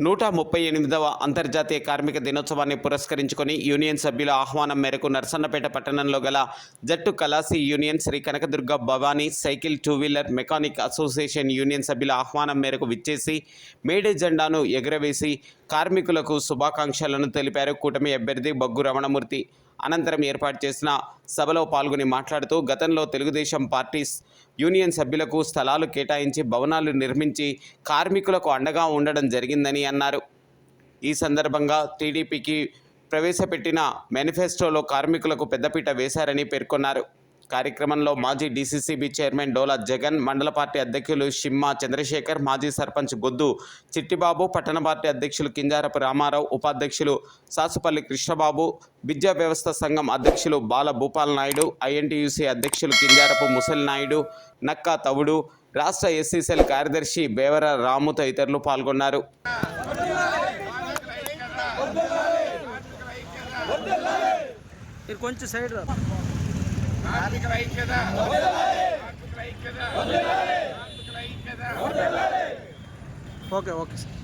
నూట ముప్పై ఎనిమిదవ అంతర్జాతీయ కార్మిక దినోత్సవాన్ని పురస్కరించుకొని యూనియన్ సభ్యుల ఆహ్వానం మేరకు నర్సన్నపేట పట్టణంలో గల జట్టు khalasi union Shri Kanakadurga Bhavani cycle two wheeler mechanic association union సభ్యుల ఆహ్వానం మేరకు విచ్చేసి మేడే జెండాను ఎగురవేసి కార్మికులకు శుభాకాంక్షలను తెలిపారు. కూటమి అభ్యర్థి బగ్గు రమణమూర్తి అనంతరం ఏర్పాటు చేసిన సభలో పాల్గొని మాట్లాడుతూ గతంలో తెలుగుదేశం పార్టీ యూనియన్ సభ్యులకు స్థలాలు కేటాయించి భవనాలు నిర్మించి కార్మికులకు అండగా ఉండడం జరిగిందని అన్నారు. ఈ సందర్భంగా టీడీపీకి ప్రవేశపెట్టిన మేనిఫెస్టోలో కార్మికులకు పెద్దపీట వేశారని పేర్కొన్నారు. కార్యక్రమంలో మాజీ డీసీసీబీ చైర్మన్ డోలా జగన్ మండల పార్టీ అధ్యక్షులు షిమ్మా చంద్రశేఖర్ మాజీ సర్పంచ్ గొద్దు చిట్టిబాబు పట్టణ పార్టీ అధ్యక్షులు కింజారపు రామారావు ఉపాధ్యక్షులు సాసుపల్లి కృష్ణబాబు విద్యా వ్యవస్థ సంఘం అధ్యక్షులు బాల భూపాల్ నాయుడు ఐఎన్టీయూసీ అధ్యక్షులు కింజారపు ముసలి నాయుడు నక్కా తవుడు రాష్ట్ర ఎస్సీసీఎల్ కార్యదర్శి బేవర రాము తదితరులు పాల్గొన్నారు. కొంచెం సైడ్ రా. కార్మికుల ఐక్యత. కార్మికుల ఐక్యత. కార్మికుల ఐక్యత. Okay okay sir.